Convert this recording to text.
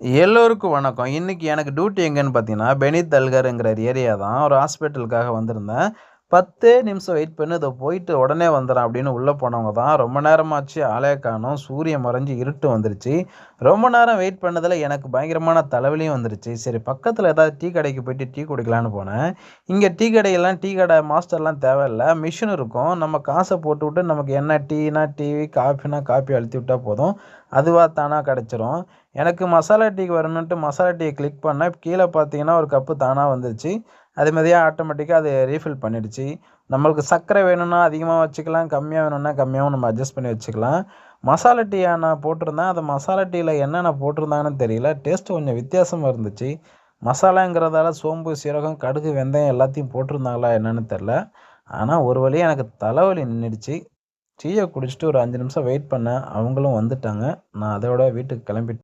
எல்லோருக்கும் வணக்கம். இன்னைக்கு எனக்கு டியூட்டி எங்கேன்னு பார்த்தீங்கன்னா, பெனித் தல்கருங்கிற ஏரியா தான். ஒரு ஹாஸ்பிட்டலுக்காக வந்திருந்தேன். 10 நிமிஷம் வெயிட் பண்ணி இதை போயிட்டு உடனே வந்துடும் அப்படின்னு உள்ளே போனவங்க தான். ரொம்ப நேரமாச்சு ஆலையை காணும் சூரியன் மறைஞ்சு இருட்டு வந்துருச்சு. ரொம்ப நேரம் வெயிட் பண்ணதில் எனக்கு பயங்கரமான தலைவலியும் வந்துருச்சு. சரி பக்கத்தில் ஏதாவது டீ கடைக்கு போயிட்டு டீ குடிக்கலான்னு போனேன். இங்கே டீ கடையெல்லாம் டீ கடை மாஸ்டர்லாம் தேவையில்ல. மிஷின் இருக்கும். நம்ம காச போட்டுவிட்டு நமக்கு என்ன டீனா டீ, காஃபினா காஃபி அழுத்தி விட்டால் போதும். அதுவாக தானா கிடச்சிரும் எனக்கு மசாலா டீ வரணுன்ட்டு மசாலா டீயை கிளிக் பண்ணேன். கீழே பார்த்தீங்கன்னா, ஒரு கப்பு தானாக வந்துருச்சு. அதே மாதிரியே ஆட்டோமேட்டிக்காக அது ரீஃபில் பண்ணிடுச்சு. நம்மளுக்கு சர்க்கரை வேணும்னா அதிகமாக வச்சுக்கலாம். கம்மியாக வேணும்னா கம்மியாகவும் நம்ம அட்ஜஸ்ட் பண்ணி வச்சுக்கலாம். மசாலா டீயா நான் போட்டிருந்தேன். அந்த மசாலா டீயில் என்னென்ன போட்டிருந்தாங்கன்னு தெரியல. டேஸ்ட் கொஞ்சம் வித்தியாசமாக இருந்துச்சு. மசாலாங்கிறதால சோம்பு, சீரகம், கடுகு, வெந்தயம் எல்லாத்தையும் போட்டிருந்தாங்களா என்னன்னு தெரியல. ஆனால் ஒரு வழி எனக்கு தலைவலி நின்றுடுச்சு டீயை குடிச்சிட்டு ஒரு அஞ்சு நிமிஷம் வெயிட் பண்ணேன். அவங்களும் வந்துட்டாங்க. நான் அதோட வீட்டுக்கு கிளம்பிட்டேன்.